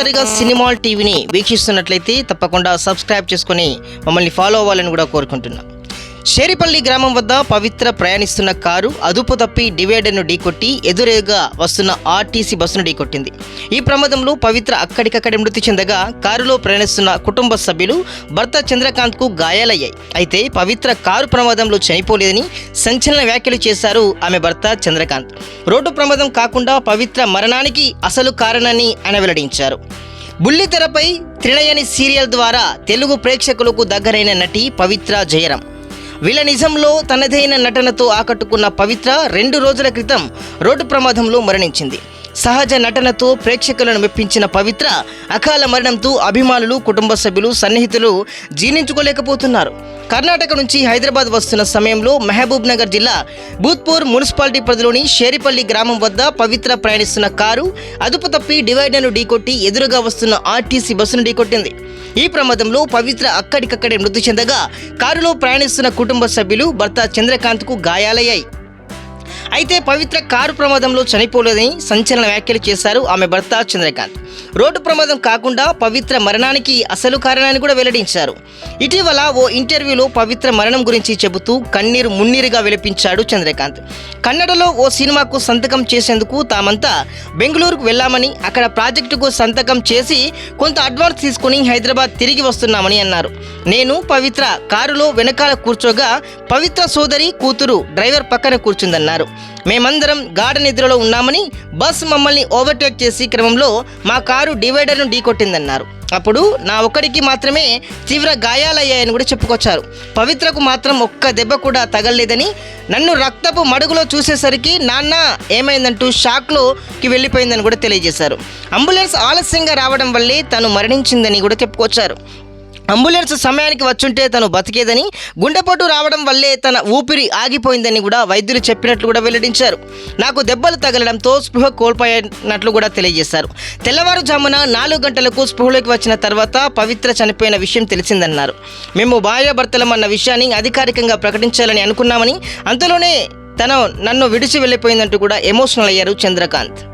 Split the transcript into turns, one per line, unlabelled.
మొదటిసారిగా సినిమాల్ టీవీని వీక్షిస్తున్నట్లయితే తప్పకుండా సబ్స్క్రైబ్ చేసుకుని మమ్మల్ని ఫాలో అవ్వాలని కూడా కోరుకుంటున్నాం. షేరిపల్లి గ్రామం వద్ద పవిత్ర ప్రయాణిస్తున్న కారు అదుపు తప్పి డివైడర్ను ఢీకొట్టి ఎదురుగా వస్తున్న ఆర్టీసీ బస్సును ఢీకొట్టింది. ఈ ప్రమాదంలో పవిత్ర అక్కడికక్కడే మృతి చెందగా కారులో ప్రయాణిస్తున్న కుటుంబ సభ్యులు భర్త చంద్రకాంత్కు గాయాలయ్యాయి. అయితే పవిత్ర కారు ప్రమాదంలో చనిపోలేదని సంచలన వ్యాఖ్యలు చేశారు ఆమె భర్త చంద్రకాంత్. రోడ్డు ప్రమాదం కాకుండా పవిత్ర మరణానికి అసలు కారణాన్ని ఆయన వెల్లడించారు. బుల్లితెరపై త్రినయని సీరియల్ ద్వారా తెలుగు ప్రేక్షకులకు దగ్గరైన నటి పవిత్ర జయరాం. వీళ్ళ నిజంలో తనదైన నటనతో ఆకట్టుకున్న పవిత్ర రెండు రోజుల క్రితం రోడ్డు ప్రమాదంలో మరణించింది. సహజ నటనతో ప్రేక్షకులను మెప్పించిన పవిత్ర అకాల మరణంతో అభిమానులు కుటుంబ సభ్యులు సన్నిహితులు జీర్ణించుకోలేకపోతున్నారు. కర్ణాటక నుంచి హైదరాబాద్ వస్తున్న సమయంలో మహబూబ్ నగర్ జిల్లా భూత్పూర్ మున్సిపాలిటీ పరిధిలోని షేరిపల్లి గ్రామం వద్ద పవిత్ర ప్రయాణిస్తున్న కారు అదుపు తప్పి డివైడర్ను ఢీకొట్టి ఎదురుగా వస్తున్న ఆర్టీసీ బస్సును ఢీకొట్టింది. ఈ ప్రమాదంలో పవిత్ర అక్కడికక్కడే మృతి చెందగా కారులో ప్రయాణిస్తున్న కుటుంబ సభ్యులు భర్త చంద్రకాంత్కు గాయాలయ్యాయి. అయితే పవిత్ర కారు ప్రమాదంలో చనిపోలేదని సంచలన వ్యాఖ్యలు చేశారు ఆమె భర్త చంద్రకాంత్. రోడ్డు ప్రమాదం కాకుండా పవిత్ర మరణానికి అసలు కారణాన్ని కూడా వెల్లడించారు. ఇటీవల ఓ ఇంటర్వ్యూలో పవిత్ర మరణం గురించి చెబుతూ కన్నీరు మున్నీరుగా విలపించాడు చంద్రకాంత్. కన్నడలో ఓ సినిమాకు సంతకం చేసేందుకు తామంతా బెంగళూరుకు వెళ్ళామని అక్కడ ప్రాజెక్టుకు సంతకం చేసి కొంత అడ్వాన్స్ తీసుకుని హైదరాబాద్ తిరిగి వస్తున్నామని అన్నారు. నేను పవిత్ర కారులో వెనకాల కూర్చోగా పవిత్ర సోదరి కూతురు డ్రైవర్ పక్కన కూర్చుందన్నారు. మేమందరం గాఢ నిద్రలో ఉన్నామని బస్ మమ్మల్ని ఓవర్టేక్ చేసి క్రమంలో మా కారు డివైడర్ను ఢీకొట్టిందన్నారు. అప్పుడు నా ఒక్కడికి మాత్రమే తీవ్ర గాయాలయ్యాయని కూడా చెప్పుకొచ్చారు. పవిత్రకు మాత్రం ఒక్క దెబ్బ కూడా తగలలేదని నన్ను రక్తపు మడుగులో చూసేసరికి నాన్న ఏమైందంటూ షాక్లోకి వెళ్ళిపోయిందని కూడా తెలియజేశారు. అంబులెన్స్ ఆలస్యంగా రావడం వల్లే తను మరణించిందని కూడా చెప్పుకొచ్చారు. అంబులెన్స్ సమయానికి వచ్చుంటే తను బతికేదని గుండెపోటు రావడం వల్లే తన ఊపిరి ఆగిపోయిందని కూడా వైద్యులు చెప్పినట్లు కూడా వెల్లడించారు. నాకు దెబ్బలు తగలడంతో స్పృహ కోల్పోయినట్లు కూడా తెలియజేశారు. తెల్లవారుజామున నాలుగు గంటలకు స్పృహలోకి వచ్చిన తర్వాత పవిత్ర చనిపోయిన విషయం తెలిసిందన్నారు. మేము భార్యాభర్తలం అన్న విషయాన్ని అధికారికంగా ప్రకటించాలని అనుకున్నామని అంతలోనే తను నన్ను విడిచి వెళ్ళిపోయిందంటూ కూడా ఎమోషనల్ అయ్యారు చంద్రకాంత్.